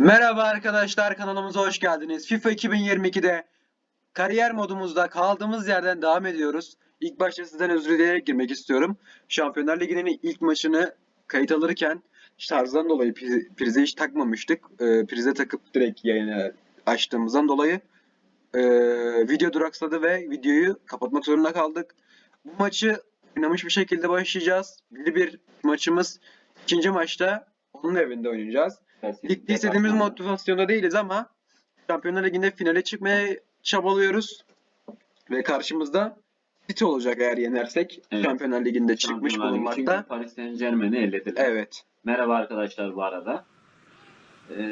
Merhaba arkadaşlar kanalımıza hoş geldiniz. FIFA 2022'de kariyer modumuzda kaldığımız yerden devam ediyoruz. İlk başta sizden özür dileyerek girmek istiyorum. Şampiyonlar Ligi'nin ilk maçını kayıt alırken şarjdan dolayı pri- prize hiç takmamıştık. Ee, prize takıp direkt yayını açtığımızdan dolayı ee, video duraksadı ve videoyu kapatmak zorunda kaldık. Bu maçı oynamış bir şekilde başlayacağız. Bir bir maçımız ikinci maçta onun evinde oynayacağız. Ligde istediğimiz motivasyonda değiliz ama Şampiyonlar Ligi'nde finale çıkmaya çabalıyoruz. Ve karşımızda City olacak eğer yenersek. Evet. Şampiyonlar Ligi'nde çıkmış Şampiyonlar Ligi bulunmakta. Çünkü Paris Saint Germain'i ellediler. Evet. Merhaba arkadaşlar bu arada. Ee,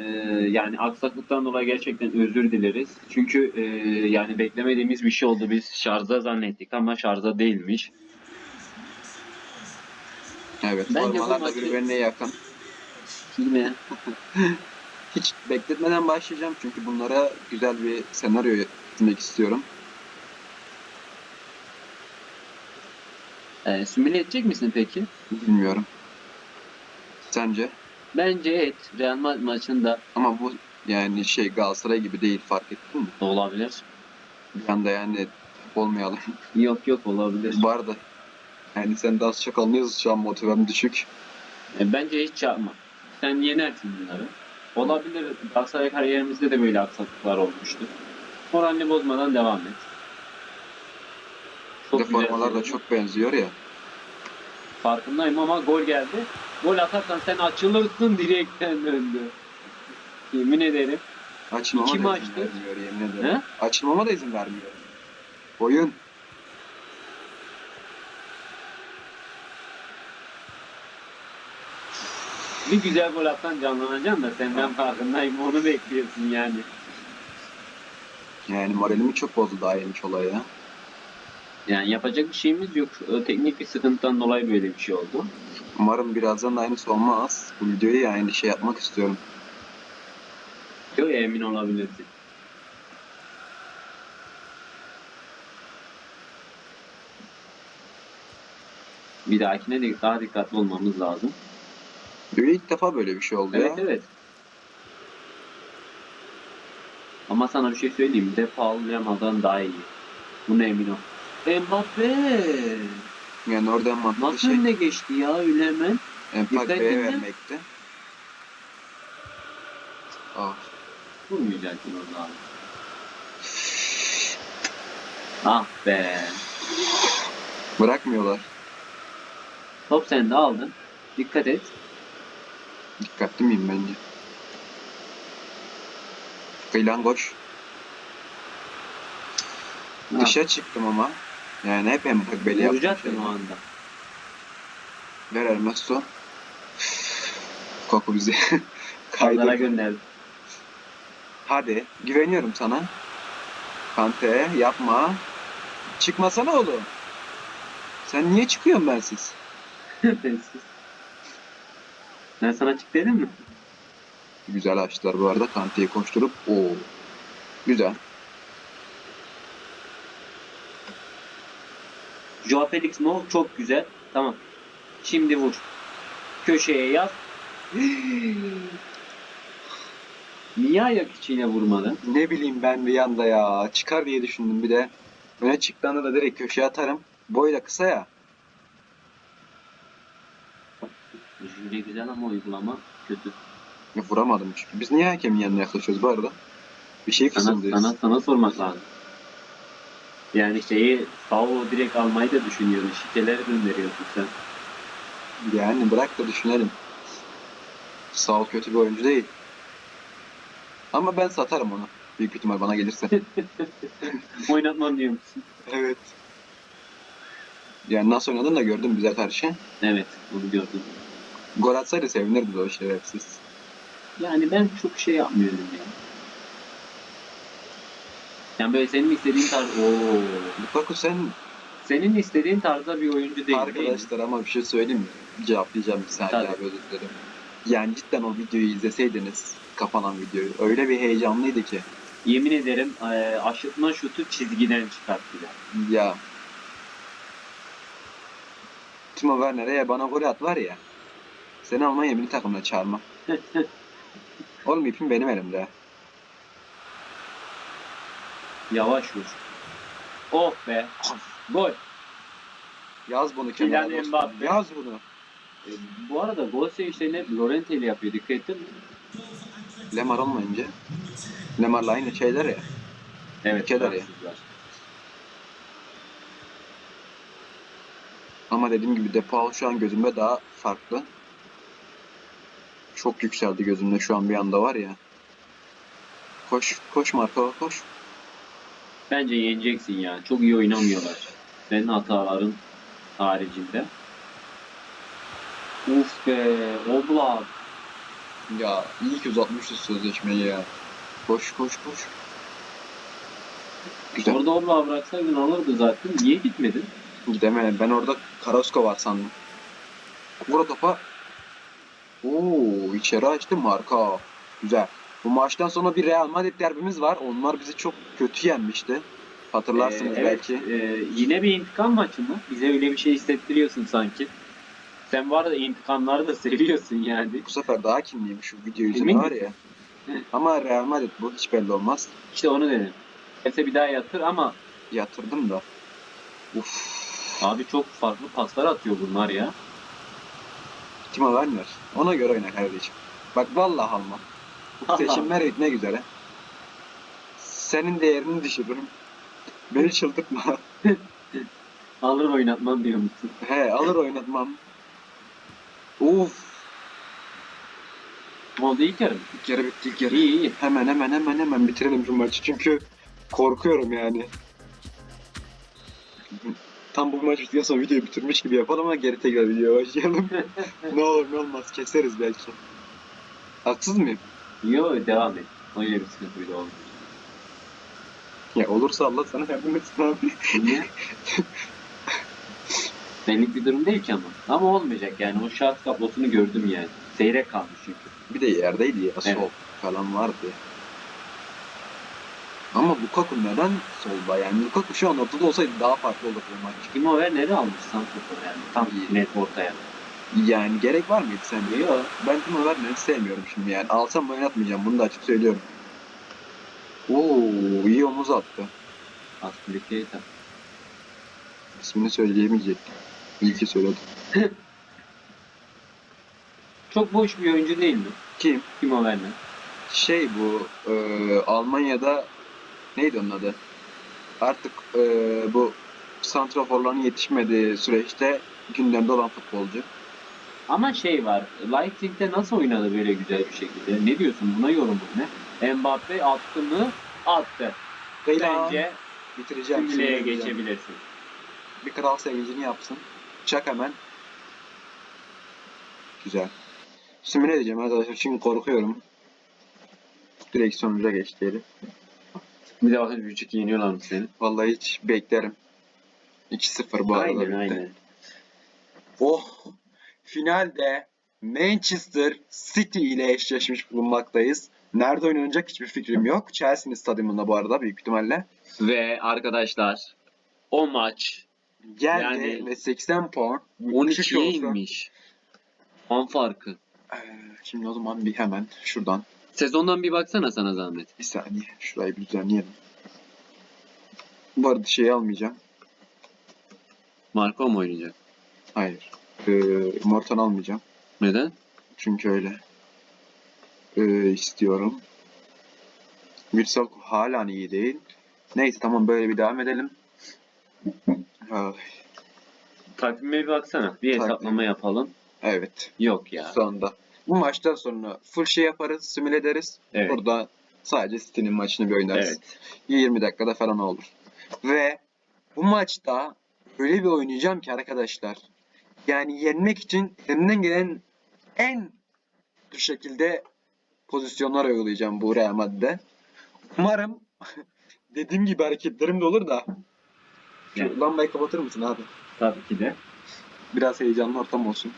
yani aksaklıktan dolayı gerçekten özür dileriz. Çünkü e, yani beklemediğimiz bir şey oldu. Biz şarja zannettik ama şarja değilmiş. Evet. Bence Formalar da birbirine yakın. Yine Hiç bekletmeden başlayacağım çünkü bunlara güzel bir senaryo etmek istiyorum. e, simüle edecek misin peki? Bilmiyorum. Sence? Bence et. Real Madrid maçında Ama bu yani şey Galatasaray gibi değil fark ettin mi? olabilir. Bir anda yani olmayalım. Yok yok olabilir. Vardı. Yani sen az çok anlıyorsun şu an motivem düşük. E, bence hiç yapma. Sen yenersin bunları. Olabilir. Galatasaray kariyerimizde de böyle aksaklıklar olmuştu. Moralini bozmadan devam et. Güzel formalar da çok benziyor ya. Farkındayım ama gol geldi. Gol atarsan sen açılırsın direkten döndü. Yemin ederim. Açılmama İki da maçtır. izin vermiyor yemin ederim. He? Açılmama da izin vermiyor. Oyun. Bir güzel gol atsan canlanacaksın da sen ben farkındayım onu bekliyorsun yani. Yani moralimi çok bozdu daha yemiş olay ya. Yani yapacak bir şeyimiz yok. Ö, Teknik bir sıkıntıdan dolayı böyle bir şey oldu. Umarım birazdan da aynısı olmaz. Bu videoyu yani şey yapmak istiyorum. Yok emin olabilirsin. Bir dahakine de daha dikkatli olmamız lazım. Böyle ilk defa böyle bir şey oldu Evet ya. evet. Ama sana bir şey söyleyeyim. Defaullamadan daha iyi. Buna emin ol. Mbappe! Yani oradan mantıklı Nasıl şey önüne geçti ya öyle hemen? Dikkat edin. vermekti. Ah. Vurmayacaksın orada abi. Ah be. Bırakmıyorlar. Top sen de aldın. Dikkat et. Dikkatli miyim bence? Kıylangoş. Ha, Dışa çıktım ama. Yani hep Empakbe'li yaptım. Vuracaktın şey. o anda. Ver Ernesto. Koku bizi. Kaydıra Kaydır. gönderdim. Hadi. Güveniyorum sana. Kante yapma. Çıkmasana oğlum. Sen niye çıkıyorsun bensiz? ben sana çık dedim mi? Güzel açtılar bu arada. Kante'yi koşturup. Oo. Güzel. Joao Felix mi o? Çok güzel. Tamam. Şimdi vur. Köşeye yaz. Niye ayak içine vurmadın? Ne bileyim ben bir yanda ya. Çıkar diye düşündüm bir de. Öne çıktığında da direkt köşeye atarım. Boyla kısa ya. Düşünce güzel ama uygulama kötü. Ya Vuramadım çünkü. Biz niye hakemin yanına yaklaşıyoruz bu arada? Bir şey Sana, fısıldıyoruz. sana, sana sormak lazım. Yani şeyi Sao direkt almayı da düşünüyorsun. Şikeleri gönderiyorsun sen. Yani bırak da düşünelim. Sağ kötü bir oyuncu değil. Ama ben satarım onu. Büyük ihtimal bana gelirse. Oynatmam diyor musun? evet. Yani nasıl oynadığını da gördüm bize karşı. Evet, onu gördüm. Gol atsaydı sevinirdi o şerefsiz. Yani ben çok şey yapmıyorum ya. Yani böyle senin istediğin tarz... Oo. Lukaku sen Senin istediğin tarzda bir oyuncu değil. değil arkadaşlar ama bir şey söyleyeyim mi? Cevaplayacağım bir saniye abi özür dilerim. Yani cidden o videoyu izleseydiniz kapanan videoyu öyle bir heyecanlıydı ki. Yemin ederim eee, aşırtma şutu çizgiden çıkarttılar. Ya. Timo Werner'e bana gol at var ya. Seni Almanya milli takımına çağırma. Oğlum ipim benim elimde. Yavaş vur. Oh be. Gol. Yaz bunu Kylian kenara dostum. Yaz bunu. E, bu arada gol sevinçlerini Lorente ile yapıyor. Dikkat ettin mi? Lemar olmayınca. Lemar'la aynı şeyler ya. Evet. Ülkeler ya. Fransızlar. Ama dediğim gibi Depay şu an gözümde daha farklı. Çok yükseldi gözümde şu an bir anda var ya. Koş, koş Marco, koş. Bence yeneceksin ya. Çok iyi oynamıyorlar. Senin hataların haricinde. Uf be. Oblak. Ya iyi ki uzatmışız sözleşmeyi ya. Koş, koş, koş. Güzel. Orada Oblak'ı bıraksaydın alırdı zaten. Niye gitmedin? Gidemedim. Ben orada Carrasco var sandım. Vur topa. Oo, içeri açtı marka. Güzel. Bu maçtan sonra bir Real Madrid derbimiz var. Onlar bizi çok kötü yenmişti. Hatırlarsınız Ee, evet, belki. e, yine bir intikam maçı mı? Bize öyle bir şey hissettiriyorsun sanki. Sen var da intikamları da seviyorsun yani. Bu sefer daha kinliyim şu video yüzüne var ya. Ama Real Madrid bu hiç belli olmaz. İşte onu dedim. Hepsi bir daha yatır ama Yatırdım da. Uf. abi çok farklı paslar atıyor bunlar ya. Timo Werner. Ona göre oyna kardeşim. Bak vallahi alma. Bu seçimler ne güzel he. Senin değerini düşürürüm. Beni çıldırtma. Alır oynatmam diyor musun? He alır oynatmam. Uf. Ne oldu ilk yarım? İlk yarı bitti ilk yarı. İyi iyi. Hemen hemen hemen hemen bitirelim şu maçı çünkü korkuyorum yani. Tam bu maç bittikten sonra videoyu bitirmiş gibi yapalım ama geri tekrar videoya başlayalım. ne olur ne olmaz keseriz belki. Haksız mıyım? Yo devam et. Öyle bir sıkıntı bile olmuyor. Ya olursa Allah sana yardım etsin abi. Niye? Benlik bir durum değil ki ama. Ama olmayacak yani. O şart kablosunu gördüm yani. Seyrek kalmış çünkü. Bir de yerdeydi ya sol Evet. falan vardı. Ama Lukaku neden solda yani Lukaku şu an ortada olsaydı daha farklı olurdu bu maç. Timo Werner'i almış Santrfor'a yani. Tam net ortaya. Yani gerek var mıydı sence? Yok. Ben Timo Werner'i sevmiyorum şimdi yani. Alsam oynatmayacağım bunu da açık söylüyorum. Oo iyi omuz attı. Aspilicueta. İsmini söyleyemeyecektim. İyi ki söyledim. Çok boş bir oyuncu değil mi? Kim? Timo Werner. Şey bu e, Almanya'da neydi onun adı? Artık e, bu santraforların yetişmediği süreçte gündemde olan futbolcu. Ama şey var. Leipzig'te nasıl oynadı böyle güzel bir şekilde? Ne diyorsun? Buna yorumun ne? Mbappe attı mı? Attı. Bence bitireceğim. Şimdi bitireceğim. geçebilirsin. Bir kral sevincini yapsın. Çak hemen. Güzel. Şimdi ne diyeceğim arkadaşlar çünkü korkuyorum. Direkt sonuca geç diyelim. Bir de bakın küçük yeniyorlar mı seni? Vallahi hiç beklerim. 2-0 bu arada. aynen bitti. aynen. Oh! Finalde Manchester City ile eşleşmiş bulunmaktayız. Nerede oynanacak hiçbir fikrim yok. Chelsea'nin stadyumunda bu arada büyük ihtimalle. Ve arkadaşlar o maç Geldi Yani- ve 80 puan. 12'ye olsa- inmiş. Puan farkı. Ee, Şimdi o zaman bir hemen şuradan Sezondan bir baksana sana zahmet. bir saniye şurayı bir düzenleyelim. Bu arada şeyi almayacağım. Marco mu oynayacak? Hayır. Ee, Morton almayacağım. Neden? Çünkü öyle. Ee, istiyorum. Wilson hala iyi değil. Neyse tamam böyle bir devam edelim. Ay, Takvime bir baksana. Bir Takvim. hesaplama yapalım. evet. Yok ya. Sonunda. Bu maçtan sonra full şey yaparız, simüle ederiz. Evet. Burada sadece City'nin maçını bir oynarız. Evet. 20 dakikada falan olur. Ve bu maçta öyle bir oynayacağım ki arkadaşlar. Yani yenmek için elimden gelen en bu şekilde pozisyonlar uygulayacağım bu Real Madrid'de. Umarım dediğim gibi hareketlerim de olur da. Şu Evet. lambayı kapatır mısın abi? Tabii ki de. Biraz heyecanlı ortam olsun.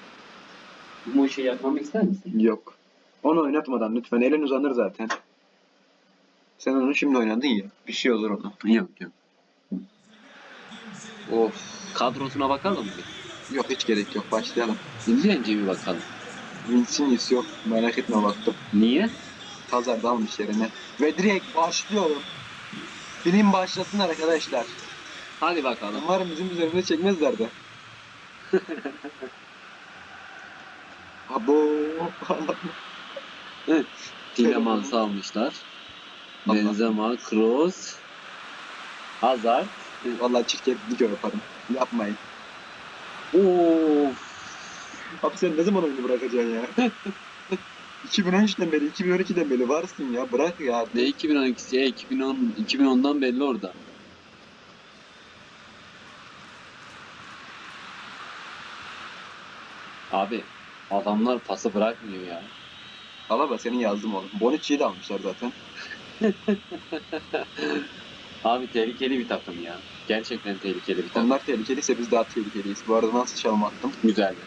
Bu işi yapmamı ister misin? Yok. Onu oynatmadan lütfen. Elin uzanır zaten. Sen onu şimdi oynadın ya. Bir şey olur ona. Yok yok. Of. Kadrosuna bakalım mı? Yok hiç gerek yok. Başlayalım. İnce ince bir bakalım. Vinicius yok. Merak etme baktım. Niye? Hazard almış yerine. Ve direkt başlıyorum. Film başlasın arkadaşlar. Hadi bakalım. Umarım bizim üzerimize çekmezler de. Abo. Tillemans'ı almışlar. Allah. Benzema, Kroos, Hazard. Vallahi çirkeflik yaparım. Yapmayın. Of. Abi sen ne zaman oyunu bırakacaksın ya? 2013'ten beri, 2012'den beri varsın ya. Bırak ya. Ne 2012'si ya 2010 2010'dan belli orada. Abi adamlar pası bırakmıyor ya. Alaba senin yazdım oğlum. Bonucci'yi de almışlar zaten. Abi tehlikeli bir takım ya. Gerçekten tehlikeli bir takım. Onlar tehlikeliyse biz daha tehlikeliyiz. Bu arada nasıl çalım attım? Güzeldi.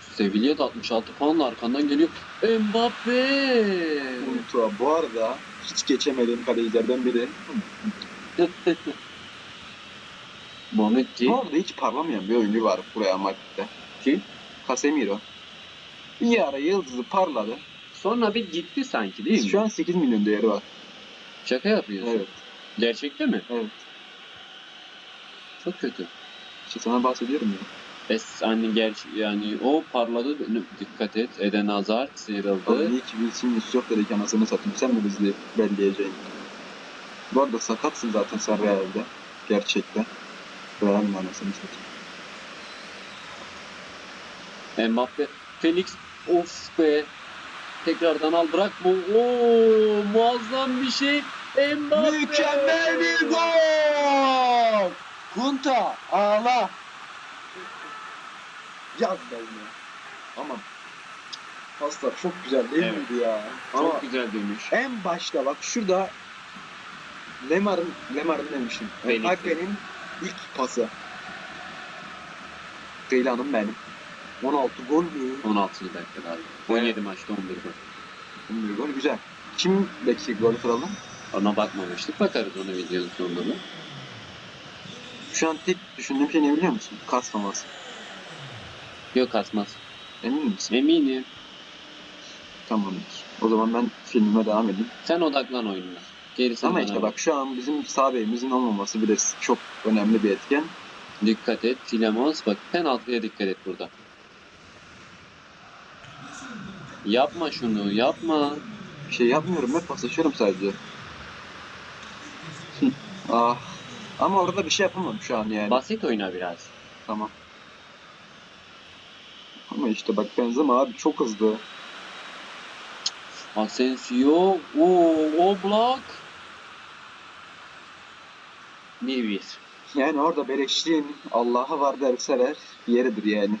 Sevilla da 66 puanla arkandan geliyor. Mbappe! Unutma. Bu arada hiç geçemediğim kalecilerden biri. Bonucci. Bu arada hiç parlamayan bir oyuncu var buraya Madrid'de. Kim? Casemiro. Bir ara yıldızı parladı. Sonra bir gitti sanki değil mi? Şu an 8 milyon değeri var. Şaka yapıyorsun. Evet. Gerçekte mi? Evet. Çok kötü. İşte sana bahsediyorum ya. Es hani gerçi yani o parladı dikkat et. Eden Hazard sıyrıldı. Oğlum iyi ki Wilson'un yok dedik anasını satayım. Sen mi bizi belleyeceksin? Bu arada sakatsın zaten sen Real'de. Gerçekten. Real mi anasını satayım? Mbappe, Felix of be. Tekrardan al bırak bu. Oo muazzam bir şey. Mbappe. Mükemmel bir gol! Kunta ağla. Yaz be ya. Ama paslar çok güzel değil Evet. miydi ya? Çok Ama güzel dönüş. en başta bak şurada Lemar'ın Lemar'ın demişim. Hakkı'nın ilk pası. Ceylan'ım benim. 16 gol mü? 16. dakika galiba. 17 maçta 11 gol. 11 gol güzel. Kimdeki gol kralı? Ona bakmamıştık. Bakarız onu videonun sonunda da. Şu an tek düşündüğüm şey ne biliyor musun? Kasmaması. Yok atmaz. Emin misin? Eminim. Tamamdır. O zaman ben filmime devam edeyim. Sen odaklan oyununa. Gerisi Ama işte bak. şu an bizim sağ beyimizin olmaması bile çok önemli bir etken. Dikkat et. Tilemans bak penaltıya dikkat et burada. Yapma şunu yapma. Bir şey yapmıyorum ben paslaşıyorum sadece. ah. Ama orada bir şey yapamam şu an yani. Basit oyna biraz. Tamam. Ama işte bak Benzema abi çok hızlı. Asensio. Oo, Oblak. 1-1. Yani orada beleşliğin Allah'a var derseler yeridir yani.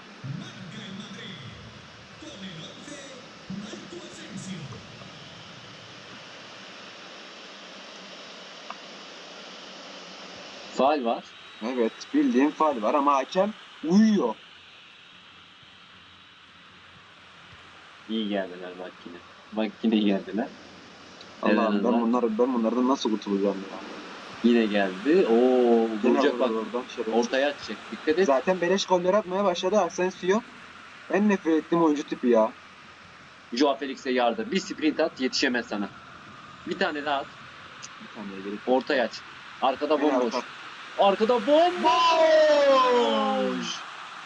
Faal var. Evet bildiğim faal var ama hakem uyuyor. İyi geldiler bak yine. Bak yine geldiler. Allah'ım ben evet. bunlar ben bunlardan nasıl kurtulacağım ya? Yine geldi. Oo, Yine vuracak bak. oradan şerefsiz. Ortaya atacak. Dikkat et. Zaten beleş goller atmaya başladı Asensio. En nefret ettiğim oyuncu tipi ya. Joao Felix'e yardı. Bir sprint at yetişemez sana. Bir tane daha at. Bir saniye gerek. Ortaya aç. Arkada bomboş. arka- Arkada bomboş.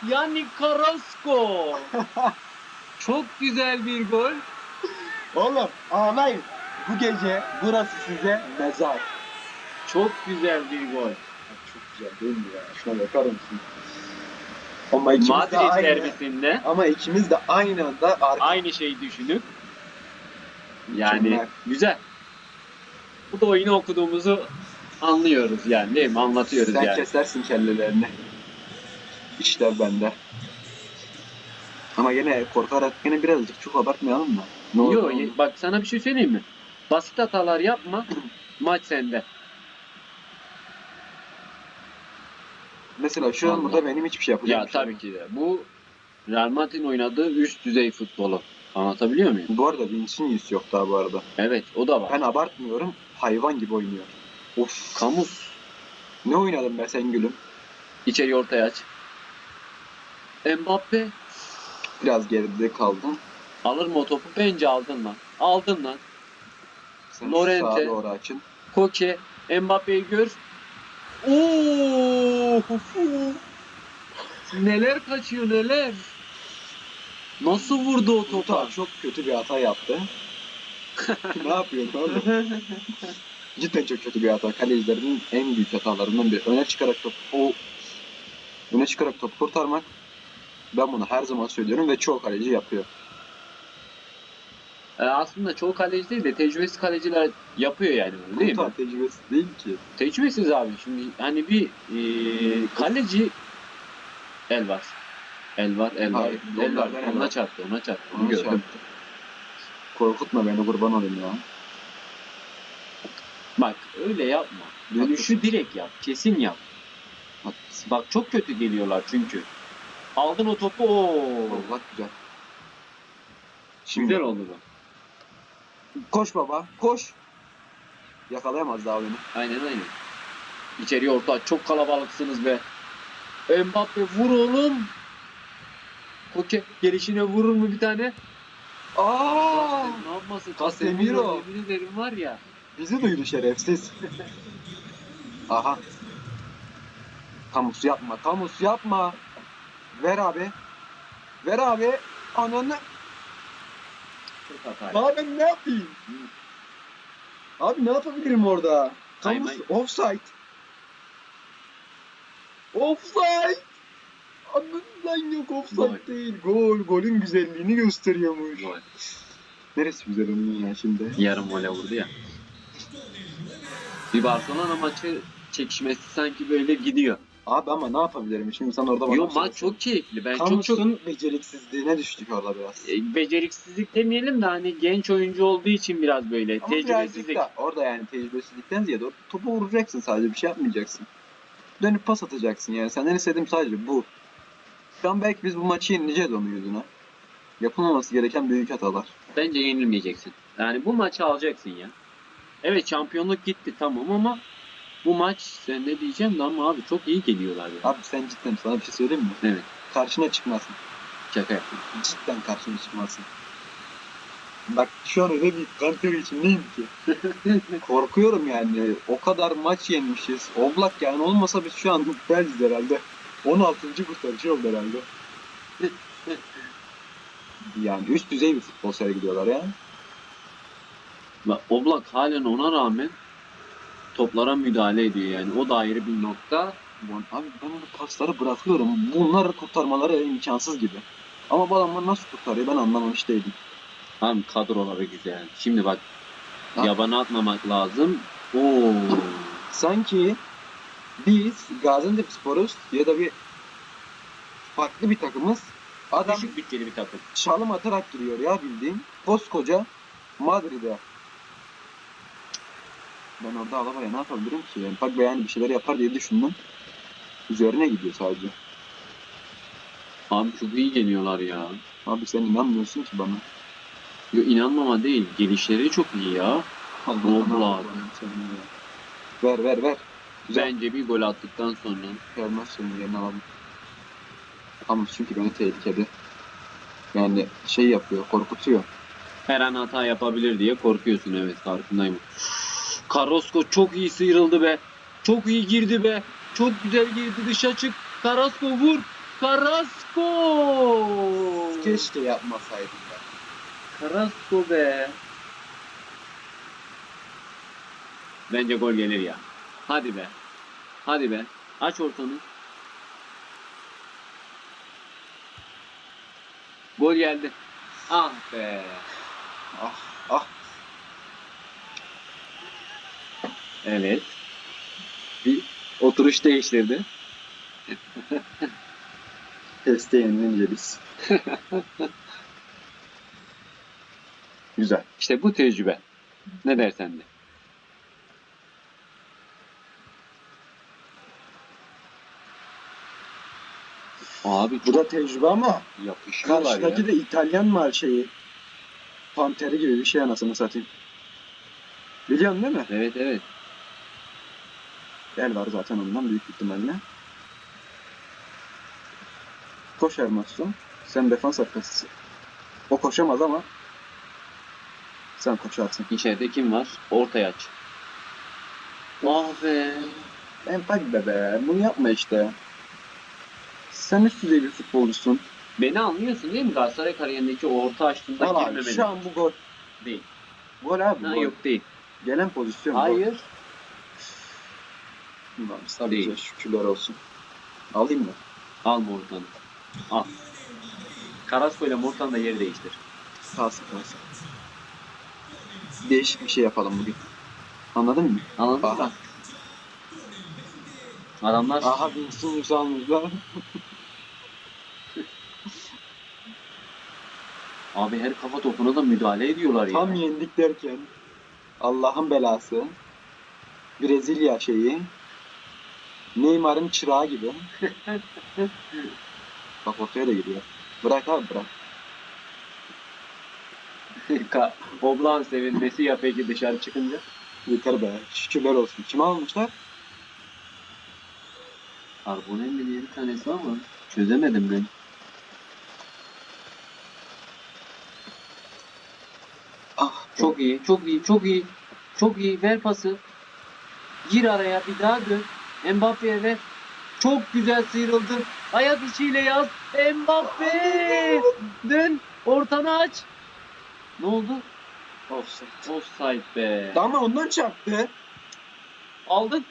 Yannick Carrasco. Çok güzel bir gol. Oğlum ağlayın. Bu gece burası size mezar. Çok güzel bir gol. Çok güzel değil mi ya? Şuna bakar mısın? Ama ikimiz de Madrid aynı. derbisinde Ama ikimiz de aynı anda arka aynı şeyi düşünüp yani Mükemmel. güzel. Bu da oyunu okuduğumuzu anlıyoruz yani değil mi? Anlatıyoruz Sen yani. kesersin kellelerini. İşler bende. Ama yine korkarak yine birazcık çok abartmayalım da. Ne olur, Yo, ne olur. bak sana bir şey söyleyeyim mi? Basit hatalar yapma. maç sende. Mesela şu an burada benim hiçbir şey yapacağım. Ya tabii ki de. Bu Real Madrid'in oynadığı üst düzey futbolu. Anlatabiliyor muyum? Bu arada Vinicius yok daha bu arada. Evet, o da var. Ben abartmıyorum. Hayvan gibi oynuyor. Of. Kamus. Ne oynadın be sen gülüm? İçeri ortaya aç. Mbappe. Biraz geride kaldım. Alır mı o topu? Bence aldın lan. Aldın lan. Sen Lorente. doğru açın. Koke, Mbappe'yi gör. Oo! neler kaçıyor neler. Nasıl vurdu o? Topa çok kötü bir hata yaptı. Ne yapıyorsun oğlum? Cidden çok kötü bir hata. Kalecilerin en büyük hatalarından biri. Öne çıkarak top o öne çıkarak top kurtarmak. Ben bunu her zaman söylüyorum ve çoğu kaleci yapıyor. Ee, aslında çoğu kaleci değil de tecrübesiz kaleciler yapıyor yani bunu değil mi? Kurtar tecrübesi değil ki. Tecrübesiz abi. Şimdi hani bir e, kaleci el var. El var, el var. Hayır, El var. onlardan el Ona var. çarptı, ona çarptı. Onu Onu gördüm. çarptı. Korkutma beni kurban olayım ya. Bak öyle yapma. Dönüşü direkt yap. Kesin yap. Haklısın. Bak çok kötü geliyorlar çünkü. Aldın o topu. Oo. Allah güzel. Şimdi Güzel oldu bu. koş baba koş. Yakalayamaz daha beni. Aynen aynen. İçeriye orta. Çok kalabalıksınız be. Mbappe vur oğlum. Koke gelişine vurur mu bir tane? Aa! Ne yapmasın? Casemiro. Yemin ederim var ya. Bizi duydu şerefsiz. Aha. Kamus yapma, kamus yapma. Ver abi. Ver abi. Ananı. Çok hata. Abi ben ne yapayım? Abi ne yapabilirim orada? Kamus Ay, offside. Offside. Anladın lan yok offside Gol. değil. Gol. Golün güzelliğini gösteriyormuş. Gol. Neresi güzel onun ya şimdi? Yarım vole vurdu ya. Bir Barcelona maçı çekişmesi sanki böyle gidiyor. Abi ama ne yapabilirim? Şimdi sen orada bana Yo maç çok keyifli. Ben çok Kamus'un çok beceriksizliğine düştük orada biraz. e, beceriksizlik demeyelim de hani genç oyuncu olduğu için biraz böyle Ama birazcık tecrübesizlik. da orada yani tecrübesizlikten ziyade o topu vuracaksın sadece bir şey yapmayacaksın. Dönüp pas atacaksın yani senden istediğim sadece bu. An belki biz bu maçı yenileceğiz onun yüzüne. Yapılmaması gereken büyük hatalar. Bence yenilmeyeceksin. Yani bu maçı alacaksın ya. Evet şampiyonluk gitti tamam ama bu maç sen ne diyeceğim de ama abi çok iyi geliyorlar ya. Abi sen cidden sana bir şey söyleyeyim mi? Evet. Karşına çıkmasın. Şaka yaptım. Cidden karşına çıkmasın. Bak şu an öyle bir kanter içindeyim ki. Korkuyorum yani. O kadar maç yenmişiz. Oblak yani olmasa biz şu an Belgiz herhalde. 16. kurtarıcı oldu herhalde. yani üst düzey bir futbol sergiliyorlar ya. Bak Oblak halen ona rağmen toplara müdahale ediyor yani. O da ayrı bir nokta. Abi ben onu pasları bırakıyorum. Bunlar kurtarmaları imkansız gibi. Ama bu adamlar nasıl kurtarıyor ben anlamamış değilim. Hem kadroları güzel. Şimdi bak Ha. yabana atmamak lazım. Oo. Sanki biz Gaziantep Spor'uz ya da bir farklı bir takımız. Adam Düşük bütçeli bir takım. çalım atarak giriyor ya bildiğin. Koskoca Madrid'e. Ben orada Alaba'ya ne yapabilirim ki? Yani bak yani bir şeyler yapar diye düşündüm. Üzerine gidiyor sadece. Abi çok iyi geliyorlar ya. Abi sen inanmıyorsun ki bana. Yo, inanmama değil. Gelişleri çok iyi ya. Oblak. Ver ver ver. Güzel. Bence bir gol attıktan sonra Vermez senin yerini alalım. Ama çünkü beni tehlikede. Yani şey yapıyor, korkutuyor. her an hata yapabilir diye korkuyorsun evet farkındayım. Karosko çok iyi sıyrıldı be. Çok iyi girdi be. Çok güzel girdi dışa çık. Karasko vur. Karasko. Keşke yapmasaydım ben. Karasko be. Bence gol gelir ya. Hadi be. Hadi be. Aç ortanı. Gol geldi. Ah be. Ah ah. Evet. Bir oturuş değiştirdi. Teste yenilince biz. Güzel. İşte bu tecrübe. Ne dersen de. Abi Bu da tecrübe ama yapışıyorlar ya. karşıdaki de İtalyan mal şeyi. Panteri gibi bir şey anasını satayım. Biliyorsun değil mi? Evet evet. El var zaten ondan büyük ihtimalle. Koş Ermas'cığım. Sen defans arkası. O koşamaz ama sen koşarsın. İçeride kim var? Ortaya aç. Ah be. Empati be be. Bunu yapma işte. Sen üst düzey bir futbolcusun. Beni anlıyorsun değil mi? Galatasaray kariyerindeki o orta açtığında Al abi girmemeli. şu an bu gol. Değil. Gol abi Ha, gol. yok değil. Gelen pozisyon gol. Hayır. Ulan sadece Değil. şükürler olsun. Alayım mı? Al Mortan'ı. Al. Carrasco ile Mortan da yeri değiştir. Kalsın kalsın. Değişik bir şey yapalım bugün. Anladın mı? Anladın Aha. Adamlar Aha Vinicius almışlar. abi her kafa topuna da müdahale ediyorlar ya. Tam yendik derken Allah'ın belası. Brezilya şeyi. Neymar'ın çırağı gibi. Bak ortaya da giriyor. Bırak abi bırak. Ka- Oblağın sevinmesi ya peki dışarı çıkınca. Yeter be. Şükürler olsun. Kim almışlar? Karbonelli diye bir tanesi ama çözemedim ben. Ah Çok iyi, çok iyi, çok iyi. Çok iyi. Ver pası. Gir araya bir daha dön. Mbappe'ye ver. Çok güzel sıyrıldın. Ayak içiyle yaz. Mbappe! Dön. Ortanı aç. Ne oldu? Offside. Offside be. Ama ondan çarptı. Aldın.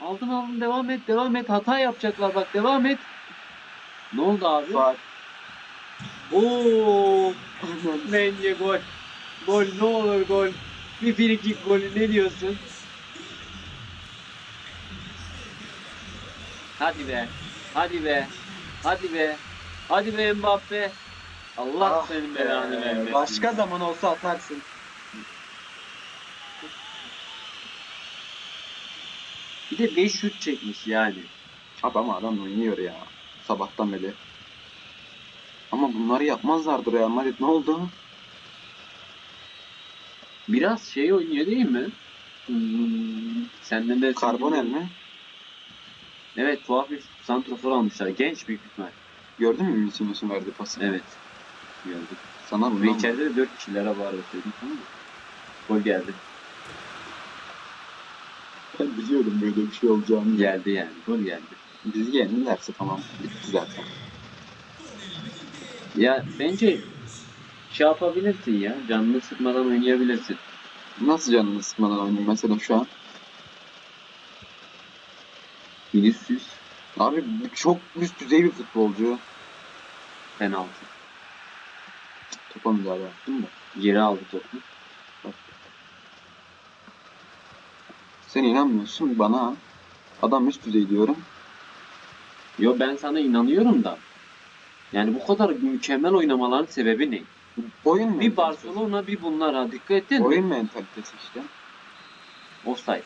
Aldın aldın. Devam et. Devam et. Hata yapacaklar bak. Devam et. Ne oldu abi? Faal. Oo! Bence gol. Gol ne olur gol. Bir frikik golü ne diyorsun? Hadi be. Hadi be. Hadi be. Hadi be Mbappe. Allah Ah senin be. belanı vermesin. Başka zaman olsa atarsın. Bir de 5 şut çekmiş yani. Abi ama adam oynuyor ya. Sabahtan beri. Ama bunları yapmazlardı Real Madrid. Ne oldu? Biraz şey oynuyor değil mi? Hmm, senden de Karbonel mi? Evet tuhaf bir santrofor almışlar. Genç büyük ihtimal. Gördün mü Vinicius'un verdiği pası? Evet. Gördüm. Sana Ve içeride de 4 kişilere bağırdı söyledim tamam mı? Gol geldi. Biliyordum böyle bir şey olacağını. Geldi yani. Gol geldi. Bizi yendilerse tamam. Bitti zaten. Ya bence şey yapabilirsin ya. Canını sıkmadan oynayabilirsin. Nasıl canını sıkmadan oynayayım mesela şu an? Vinicius Abi bu çok üst düzey bir futbolcu. penaltı. Topa müdahale yaptım da. Geri aldı topu. Sen inanmıyorsun bana. Adam üst düzey diyorum. Yo ben sana inanıyorum da. Yani bu kadar mükemmel oynamaların sebebi ne? Oyun Bir mentalitesi. Barcelona bir bunlar ha. Dikkat ettin mi? Oyun mentalitesi işte. Offside.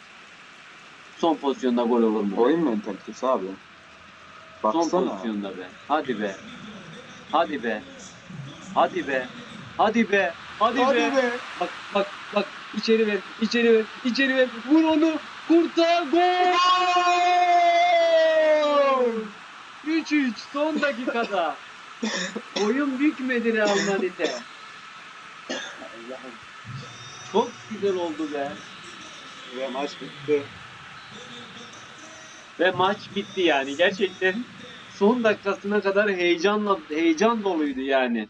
Son pozisyonda gol olur mu? Oyun mentalitesi abi. Son Baksana. pozisyonda be. Hadi be. Hadi be. Hadi be. Hadi be. Hadi, be. Bak bak bak içeri ver. içeri ver. içeri ver. Vur onu. Kurtar. Gol! 3-3 son dakikada. Oyun bükmedi Real Madrid'e. Allah'ım. Çok güzel oldu be. Ve maç bitti. Ve maç bitti yani. Gerçekten son dakikasına kadar heyecanla heyecan doluydu yani.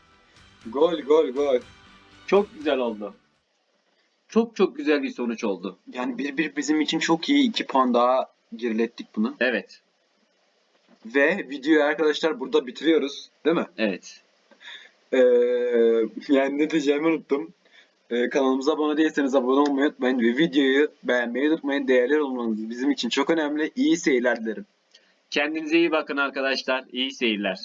Gol gol gol. Çok güzel oldu. Çok çok güzel bir sonuç oldu. Yani bir bir bizim için çok iyi. 2 puan daha gerilettik bunu. Evet. Ve videoyu arkadaşlar burada bitiriyoruz. Değil mi? Evet. Ee, yani ne diyeceğimi unuttum. Ee, kanalımıza abone değilseniz abone olmayı unutmayın. Ve videoyu beğenmeyi unutmayın. Değerli olmanız bizim için çok önemli. İyi seyirler dilerim. Kendinize iyi bakın arkadaşlar. İyi seyirler.